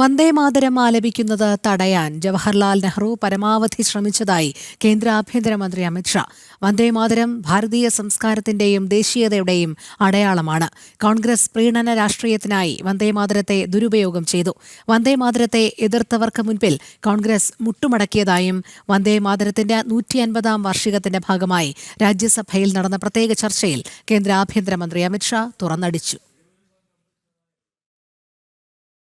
വന്ദേമാതരം ആലപിക്കുന്നത് തടയാൻ ജവഹർലാൽ നെഹ്റു പരമാവധി ശ്രമിച്ചതായി കേന്ദ്ര ആഭ്യന്തരമന്ത്രി അമിത്ഷാ വന്ദേമാതരം ഭാരതീയ സംസ്കാരത്തിന്റെയും ദേശീയതയുടെയും അടയാളമാണ്. കോൺഗ്രസ് പ്രീണന രാഷ്ട്രീയത്തിനായി വന്ദേമാതരത്തെ ദുരുപയോഗം ചെയ്തു. വന്ദേമാതരത്തെ എതിർത്തവർക്ക് മുൻപിൽ കോൺഗ്രസ് മുട്ടുമടക്കിയതായും വന്ദേമാതരത്തിന്റെ നൂറ്റി അൻപതാം വാർഷികത്തിന്റെ ഭാഗമായി രാജ്യസഭയിൽ നടന്ന പ്രത്യേക ചർച്ചയിൽ കേന്ദ്ര ആഭ്യന്തരമന്ത്രി അമിത്ഷാ തുറന്നടിച്ചു.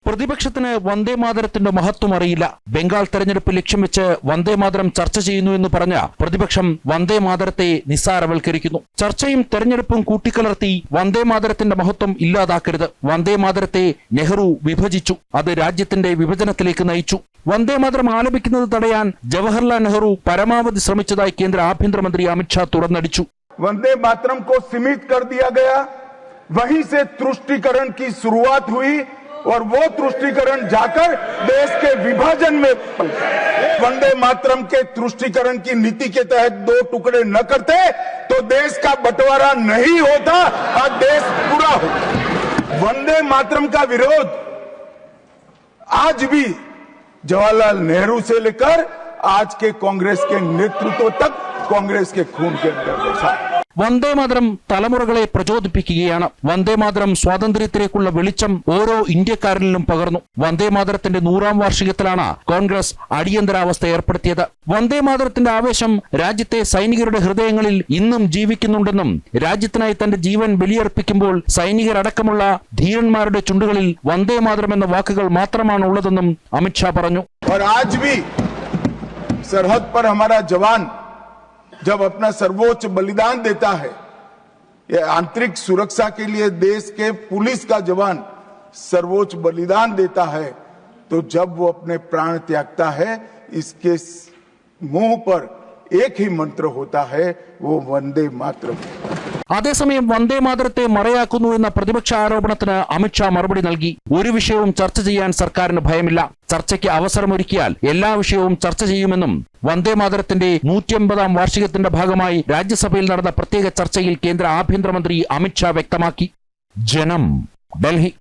പ്രതിപക്ഷത്തിന് വന്ദേ മാതരത്തിന്റെ മഹത്വം അറിയില്ല. ബംഗാൾ തെരഞ്ഞെടുപ്പ് ലക്ഷ്യം വെച്ച് വന്ദേ മാതരം ചർച്ച ചെയ്യുന്നു എന്ന് പറഞ്ഞ പ്രതിപക്ഷം വന്ദേ മാതരത്തെ നിസ്സാരവൽക്കരിക്കുന്നു. ചർച്ചയും തെരഞ്ഞെടുപ്പും കൂട്ടിക്കലർത്തി വന്ദേ മാതരത്തിന്റെ മഹത്വം ഇല്ലാതാക്കരുത്. വന്ദേ മാതരത്തെ നെഹ്റു വിഭജിച്ചു. അത് രാജ്യത്തിന്റെ വിഭജനത്തിലേക്ക് നയിച്ചു. വന്ദേ മാതരം ആലപിക്കുന്നത് തടയാൻ ജവഹർലാൽ നെഹ്റു പരമാവധി ശ്രമിച്ചതായി കേന്ദ്ര ആഭ്യന്തരമന്ത്രി അമിത്ഷാ തുറന്നടിച്ചു. വന്ദേ മാതരം കോ സിമിത് കർ ദിയ ഗയാ. വഹി സെ തുഷ്ടീകരൺ കി ശുരുവാത് ഹുയി. और वो तुष्टिकरण जाकर देश के विभाजन में वंदे मातरम के तुष्टिकरण की नीति के तहत दो टुकड़े न करते तो देश का बंटवारा नहीं होता और देश पूरा होता वंदे मातरम का विरोध आज भी जवाहरलाल नेहरू से लेकर आज के कांग्रेस के नेतृत्व तक, कांग्रेस के खून के अंदर വന്ദേമാതരം തലമുറകളെ പ്രചോദിപ്പിക്കുകയാണ്. വന്ദേമാതരം സ്വാതന്ത്ര്യത്തിലേക്കുള്ള വെളിച്ചം ഓരോ ഇന്ത്യക്കാരനിലും പകർന്നു. വന്ദേമാതരത്തിന്റെ നൂറാം വാർഷികത്തിലാണ് കോൺഗ്രസ് അടിയന്തരാവസ്ഥ ഏർപ്പെടുത്തിയത്. വന്ദേമാതരത്തിന്റെ ആവേശം രാജ്യത്തെ സൈനികരുടെ ഹൃദയങ്ങളിൽ ഇന്നും ജീവിക്കുന്നുണ്ടെന്നും രാജ്യത്തിനായി തന്റെ ജീവൻ ബലിയർപ്പിക്കുമ്പോൾ സൈനികരടക്കമുള്ള ധീരന്മാരുടെ ചുണ്ടുകളിൽ വന്ദേമാതരം എന്ന വാക്കുകൾ മാത്രമാണ് ഉള്ളതെന്നും അമിത്ഷാ പറഞ്ഞു. സർഹദ് പർ ഹമാരാ ജവാൻ जब अपना सर्वोच्च बलिदान देता है ये आंतरिक सुरक्षा के लिए देश के पुलिस का जवान सर्वोच्च बलिदान देता है तो जब वो अपने प्राण त्यागता है इसके मुंह पर एक ही मंत्र होता है वो वंदे मातरम അതേസമയം വന്ദേമാതരത്തെ മറയാക്കുന്നു എന്ന പ്രതിപക്ഷ ആരോപണത്തിന് അമിത്ഷാ മറുപടി നൽകി ഒരു വിഷയവും ചർച്ച ചെയ്യാൻ സർക്കാരിന് ഭയമില്ല ചർച്ചയ്ക്ക് അവസരമൊരുക്കിയാൽ എല്ലാ വിഷയവും ചർച്ച ചെയ്യുമെന്നും വന്ദേ മാതരത്തിന്റെ നൂറ്റിയമ്പതാം വാർഷികത്തിന്റെ ഭാഗമായി രാജ്യസഭയിൽ നടന്ന പ്രത്യേക ചർച്ചയിൽ കേന്ദ്ര ആഭ്യന്തരമന്ത്രി അമിത്ഷാ വ്യക്തമാക്കി. ജനം ഡൽഹി.